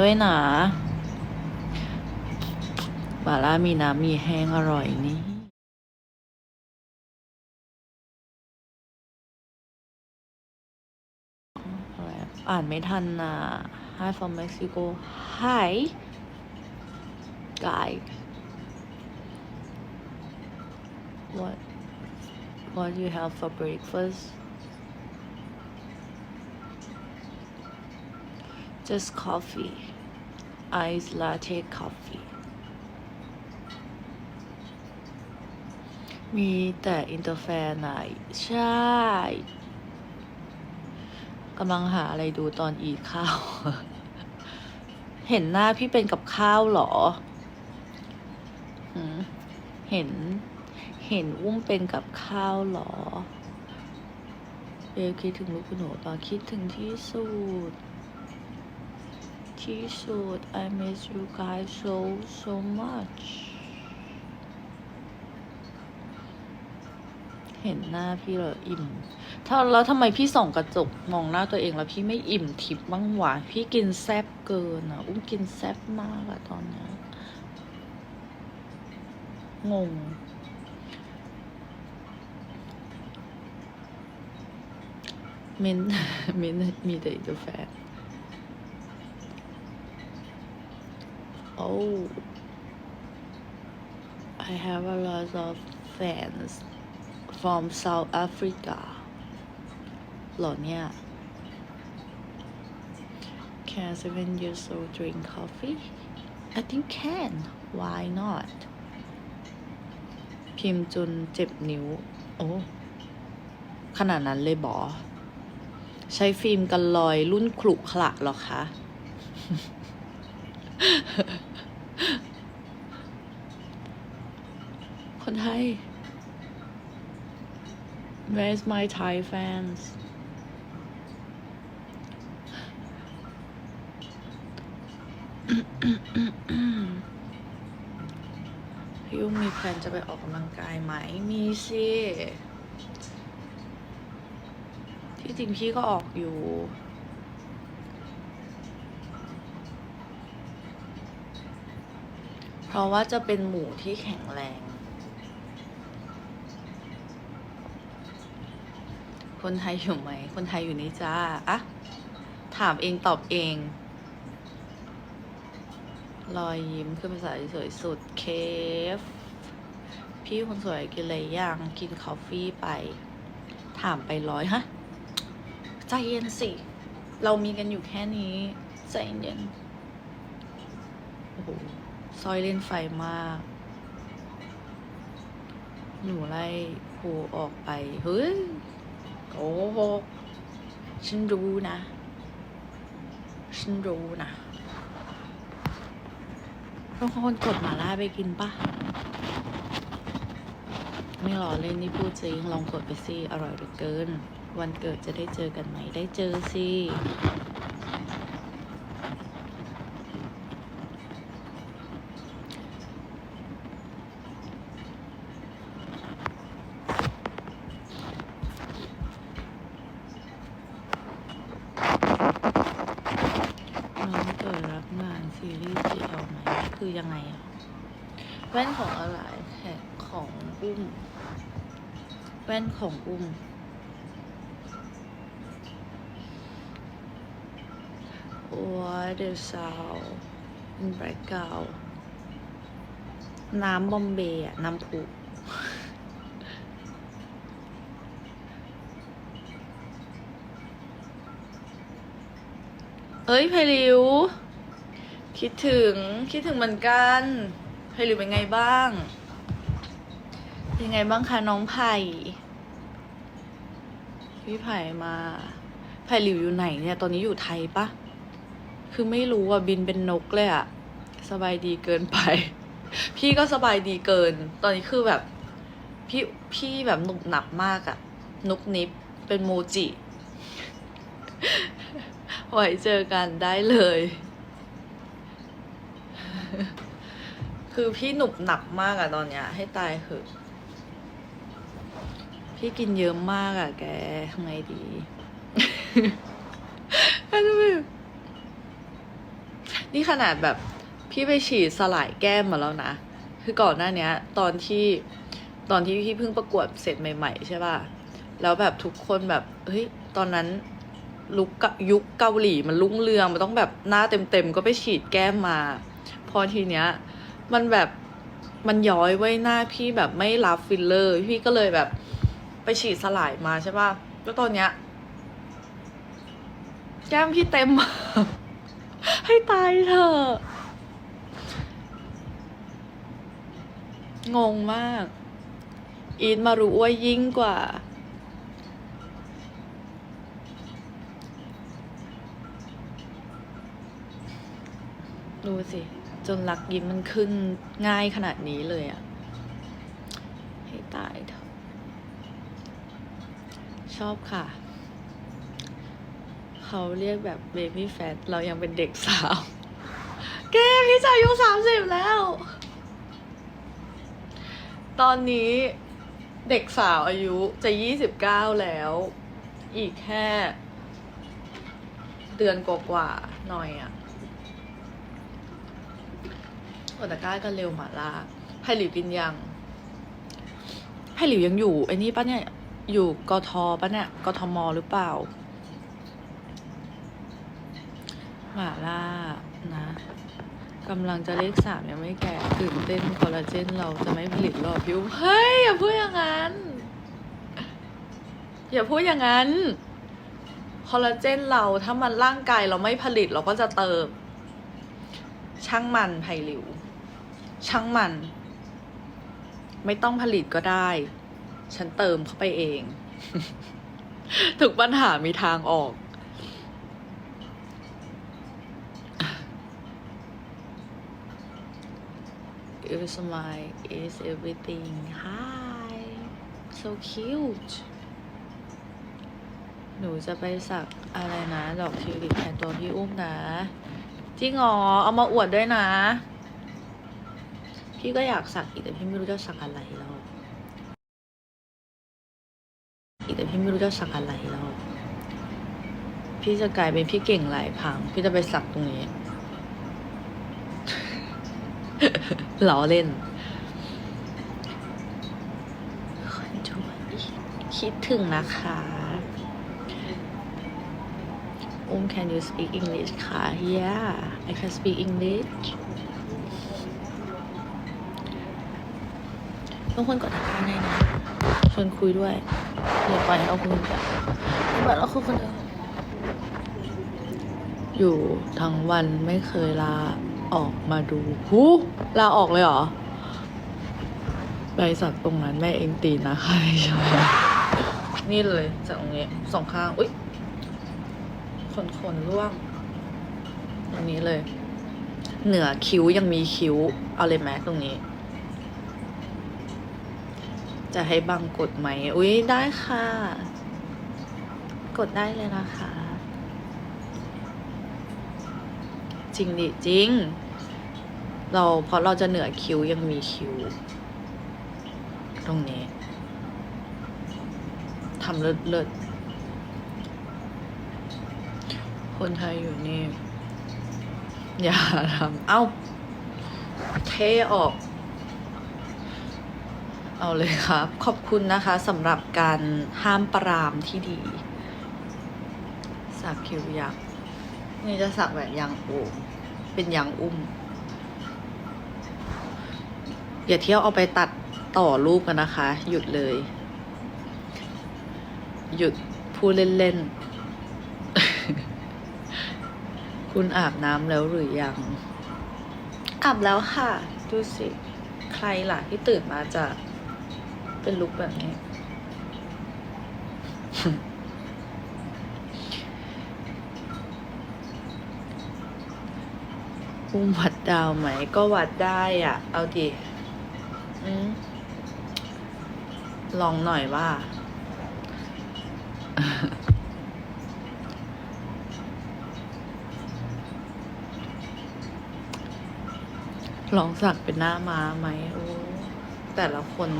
ด้วยนะบาร่ามีน้ำมีแห้งอร่อยนี่อ่านไม่ทันนะ Hi from Mexico Hi guy what what you have for breakfast just coffee ice latte coffee มีแต่อินเตอร์แฟนไหนใช่ กำลังหาอะไรดูตอนอีข้าว เห็นหน้าพี่เป็นกับข้าวเหรอ เห็น เห็นอุ้มเป็นกับข้าวเหรอเบลคิดถึงลูกคุณหนูตอนคิดถึงที่สุด ที่สุด I miss you guys so so much เห็นหน้าพี่เหรออิ่ม ถ้าแล้วทำไมพี่ส่องกระจกมองหน้าตัวเองแล้วพี่ไม่อิ่มทิพย์บ้างวะพี่กินแซบเกินอะ อุ้มกินแซบมากอะตอนเนี้ยงงมินมินมีแต่อินเตอร์แฟน Oh I have a lot of fans from South Africa เหรอเนี่ย Can seven years old drink coffee I think can why not พิมพ์จนเจ็บนิ้ว โอ้ ขนาดนั้นเลยบอ ใช้ฟิล์มกันลอยรุ่นขลุขระหรอคะ คนไทย Where's my Thai fans พี่อุ้มมีแพลนจะไปออกกำลังกายไหม มีสิ ที่จริงพี่ก็ออกอยู่ เพราะว่าจะเป็นหมูที่แข็งแรง คนไทยอยู่ไหม คนไทยอยู่นี่จ้าอะถามเองตอบเอง รอยยิ้มคือภาษาสวยสุด เคฟ พี่คนสวยกินอะไรย่างกินคอฟฟี่ไป ถามไปร้อยฮะ ใจเย็นสิ เรามีกันอยู่แค่นี้ ใจเย็น โอ้โห ซอยเล่นไฟมาก หนูไล่ครูออกไป เฮ้ย โอ้โหฉันรู้นะ ฉันรู้นะต้องคนกดหมาล่าไปกินปะไม่หล่อเล่นนี่พูดจริง ลองกดไปสิ อร่อยเหลือเกิน วันเกิดจะได้เจอกันไหม ได้เจอสิ น้องเกิดรับงานซีรีส์จีเอลไหม คือยังไงอะแว่นของอะไรแขกของอุ้ม แว่นของอุ้ม What the sound in background น้ำบอมเบย์อะน้ำผุเอ้ยไพลิว คิดถึงคิดถึงเหมือนกันไพลิวเป็นไงบ้างเป็นไงบ้างคะน้องไผ่พี่ไผ่มาไผ่หลิวอยู่ไหนเนี่ย ตอนนี้อยู่ไทยปะคือไม่รู้อะบินเป็นนกเลยอะสบายดีเกินไป พี่ก็สบายดีเกิน ตอนนี้คือแบบ พี่พี่แบบหนุบหนับมากอะ นุกนิบเป็นโมจิไว้เจอกันได้เลย คือพี่หนุบหนับมากอะตอนเนี้ย ให้ตายเหอะพี่กินเยอะมากอะแกทำไงดีนี่ขนาดแบบพี่ไปฉีดสลายแก้มมาแล้วนะ คือก่อนหน้านี้ตอนที่ตอนที่พี่เพิ่งประกวดเสร็จใหม่ ๆ ใช่ป่ะ แล้วแบบทุกคนแบบเฮ้ยตอนนั้นลุกยุคเกาหลีมันรุ่งเรืองมันต้องแบบหน้าเต็มๆก็ไปฉีดแก้มมา พอทีเนี้ย มันแบบมันย้อยไว้หน้าพี่แบบไม่รับฟิลเลอร์ พี่ก็เลยแบบไปฉีดสลายมาใช่ป่ะแล้วตอนเนี้ยแก้มพี่เต็ม ให้ตายเถอะงงมาก อีทมารู้ว่ายิ่งกว่า ดูสิ จนรักยิ้มมันขึ้นง่ายขนาดนี้เลยอะให้ตายเถอะชอบค่ะ เขาเรียกแบบเบบี้แฟ t เรายังเป็นเด็กสาว แกพี่จะอายุสามสิบแล้ว ตอนนี้เด็กสาวอายุจะยี่สิบเก้าแล้ว อีกแค่ เดือนกว่าๆหน่อยอะ โอตากร้าก็เร็วหมาล่าไผ่หลิวกินยังไผ่หลิวยังอยู่ไอ้นี่ปะเนี่ยอยู่กทปะเนี่ยกทมหรือเปล่าหมาล่านะกำลังจะเลขสามยังไม่แก่ตื่นเต้นคอลลาเจนเราจะไม่ผลิตหรอพิวเฮ้ยอย่าพูดอย่างนั้นอย่าพูดอย่างนั้นคอลลาเจนเราถ้ามันร่างกายเราไม่ผลิตเราก็จะเติม ช่างมันไผ่หลิว ช่างมัน ไม่ต้องผลิตก็ได้ ฉันเติมเข้าไปเองถึกปัญหามีทางออก Your smile is everything. Hi, so cute. หนูจะไปสักอะไรนะ ดอกทิวลิปแทนตัวพี่อุ้มนะ จริงหอเอามาอวดด้วยนะ พี่ก็อยากสักอีกแต่พี่ไม่รู้จะสักอะไรแล้วอีกแต่พี่ไม่รู้จะสักอะไรแล้ว พี่จะกลายเป็นพี่เก่งหลายพัง พี่จะไปสักตรงนี้ล้อเล่นคนชวนคิดถึงนะคะอุ้ม can you speak English ค่ะ yeah I can speak English ทุกคนกดตะกร้าได้นะชวนคุยด้วยอย่าปล่อยให้เราคุยคนเดียวอย่าปล่อยเราคุยคนเดียวอยู่ทั้งวันไม่เคยลาออกมาดูหูลาออกเลยเหรอ ไปสักตรงนั้นแม่เองตีนนะคะใช่ไหมนี่เลยจากตรงนี้สองข้าง อุ๊ยขนขนร่วงตรงนี้เลย เหนือคิ้วยังมีคิ้ว เอาเลยไหมตรงนี้ จะให้บังกดไหม อุ๊ยได้ค่ะ กดได้เลยนะคะ จริงดิ จริง เราเพราะเราจะเหนือคิ้วยังมีคิ้วตรงนี้ทำเลิศเลิศคนไทยอยู่นี่ อย่าทำ เอ้า เทออก เอาเลยครับ ขอบคุณนะคะสำหรับการห้ามปรามที่ดี สักคิวยักษ์นี่จะสักแบบยางโอมเป็นยางอุ้ม อย่าเที่ยวเอาไปตัดต่อรูปกันนะคะ หยุดเลย หยุดพูดเล่นๆ คุณอาบน้ำแล้วหรือยัง อาบแล้วค่ะ ดูสิ ใครล่ะที่ตื่นมาจะ เป็นลุคแบบนี้ อุ้มวัดดาวไหม ก็วัดได้อะ เอาดิอืมลองหน่อยว่าลองสักเป็นหน้าม้าไหมโอ้แต่ละคน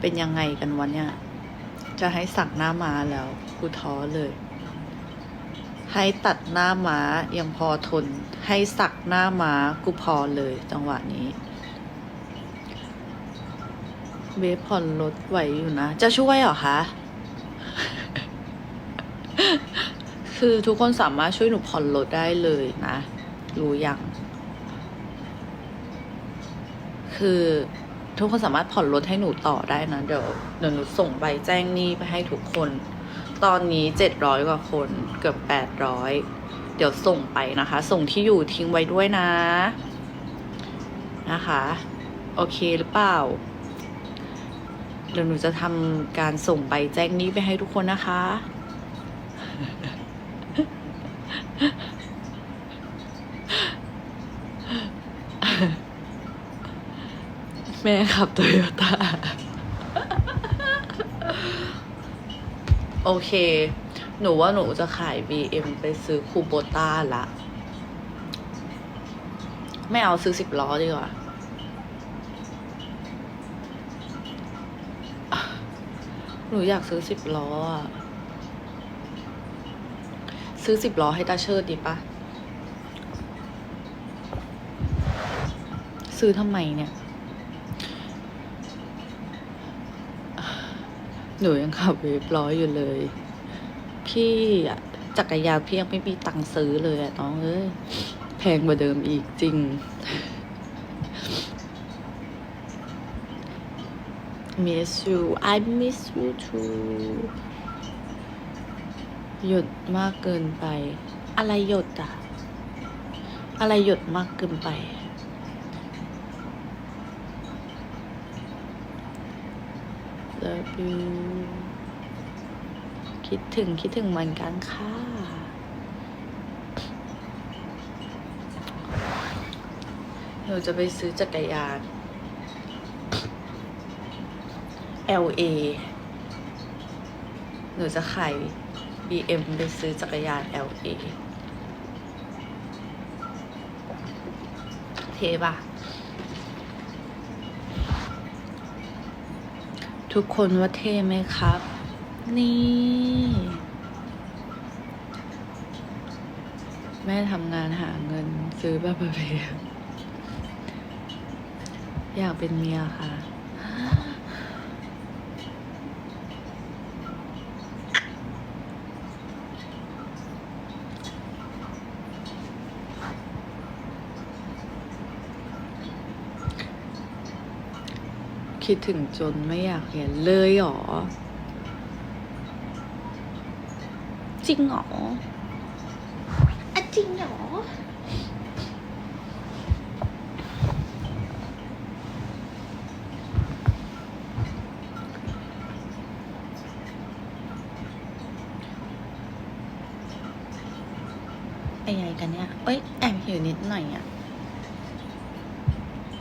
เป็นยังไงกันวะเนี่ย จะให้สักหน้าม้าแล้วกูท้อเลย ให้ตัดหน้าม้ายังพอทน ให้สักหน้าม้ากูพอเลยจังหวะนี้เวฟผ่อนรถไหวอยู่นะ จะช่วยเหรอคะ คือทุกคนสามารถช่วยหนูผ่อนรถได้เลยนะ รู้ยัง คือ ทุกคนสามารถผ่อนรถให้หนูต่อได้นะ เดี๋ยวเดี๋ยวหนูส่งใบแจ้งหนี้ไปให้ทุกคน ตอนนี้เจ็ดร้อยกว่าคนเกือบแปดร้อยเดี๋ยวส่งไปนะคะ ส่งที่อยู่ทิ้งไว้ด้วยนะ นะคะ โอเคหรือเปล่า เดี๋ยวหนูจะทำการส่งใบแจ้งหนี้ไปให้ทุกคนนะคะ แม่ขับโตโยต้าโอเค หนูว่าหนูจะขาย BM ไปซื้อคูโบต้าละ ไม่เอาซื้อสิบล้อดีกว่า หนูอยากซื้อสิบล้ออะซื้อสิบล้อให้ตาเชิดดีปะ ซื้อทำไมเนี่ย หนูยังขับเวฟร้อยอยู่เลย พี่จักรยานพี่ยังไม่มีตังค์ซื้อเลยอะน้องเอ้ยแพงกว่าเดิมอีกจริง miss you I miss you too หยดมากเกินไป อะไรหยดอะอะไรหยดมากเกินไป love you คิดถึงคิดถึงเหมือนกันค่ะ หนูจะไปซื้อจักรยาน LA หนูจะขาย BM ไปซื้อจักรยาน LA เทปะ ทุกคนว่าเท่ไหมครับ นี่ แม่ทำงานหาเงินซื้อบบประเภทอยากเป็นเมียค่ะ คิดถึงจนไม่อยากเห็นเลยเหรอ จริงเหรออะจริงเหรอ ไอ้ไงกันเนี่ย เอ้ย แอบหิวนิดหน่อยอะ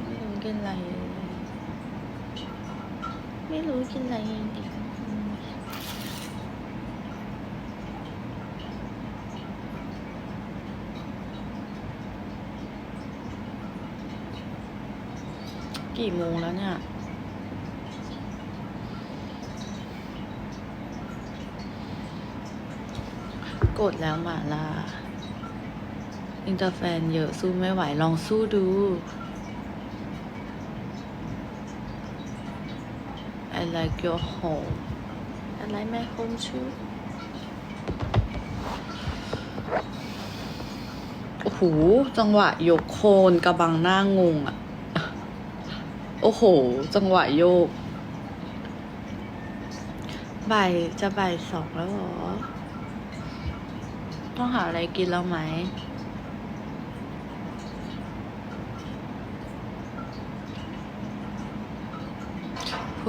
ไม่รู้กินอะไร ไม่รู้กินอะไรดีกี่โมงแล้วเนี่ย กดแล้วหมาล่าอินเตอร์แฟนเยอะสู้ไม่ไหวลองสู้ดู like your home I like my home too โอ้โห จังหวะยกโคนกระบังหน้างงอะโอ้โห จังหวะโยกบ่ายจะบ่ายสองแล้วเหรอ ต้องหาอะไรกินแล้วไหม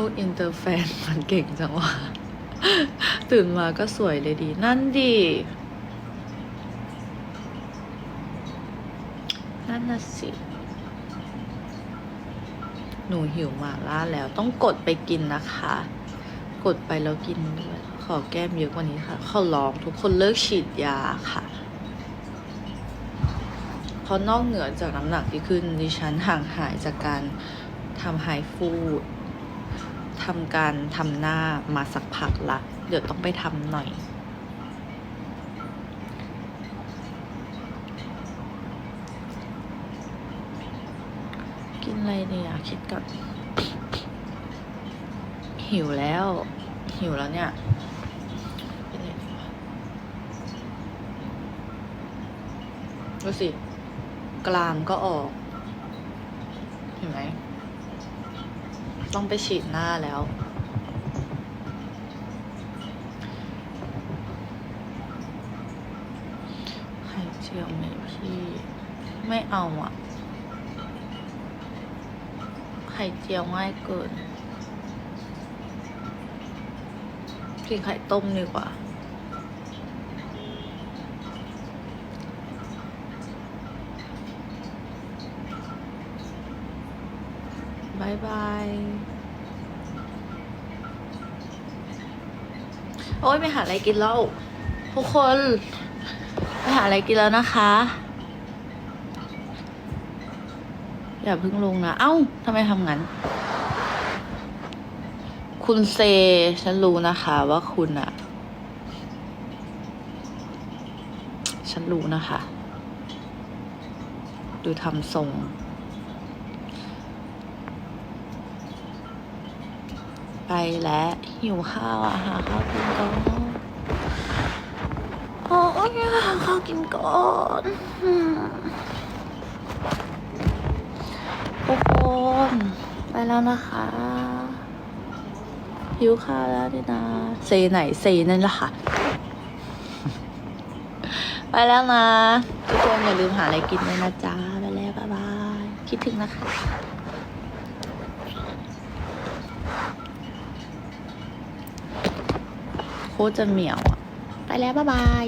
พวกอินเตอร์แฟนมันเก่งจังวะตื่นมาก็สวยเลยดี นั่นดี นั่นน่ะสิ หนูหิวหมาล่าแล้วต้องกดไปกินนะคะ กดไปแล้วกินด้วย ขอแก้มเยอะกว่านี้ค่ะ ขอร้องทุกคนเลิกฉีดยาค่ะ เพราะนอกเหนือจากน้ำหนักที่ขึ้นดิฉันห่างหายจากการทำไฮฟูด ทำการทำหน้ามาสักพักละ เดี๋ยวต้องไปทำหน่อย กินอะไรเนี่ยคิดก่อนหิวแล้ว หิวแล้วเนี่ยดูสิ กลามก็ออก เห็นไหม ต้องไปฉีดหน้าแล้ว ไข่เจียวไหมพี่ ไม่เอาอะไข่เจียวง่ายเกิน กินไข่ต้มดีกว่า บายบาย โอ้ยไปหาอะไรกินแล้ว ทุกคนไปหาอะไรกินแล้วนะคะ อย่าเพิ่งลงนะ เอ้าทำไมทำงั้น คุณเซ ฉันรู้นะคะว่าคุณอะฉันรู้นะคะ ดูทำทรง ไปแล้วหิวข้าวอะหาข้าวกินก่อนโอ้ยหาข้าวกินก่อนอืมทุกคนไปแล้วนะคะหิวข้าวแล้วนี่นะเซไหนเซนั่นแหละค่ะ ไปแล้วนะ ทุกคนอย่าลืมหาอะไรกินด้วยนะจ๊ะ ไปแล้วบ๊ายบาย คิดถึงนะคะ คตรจะเหมียวอะไปแล้วบ๊ายบาย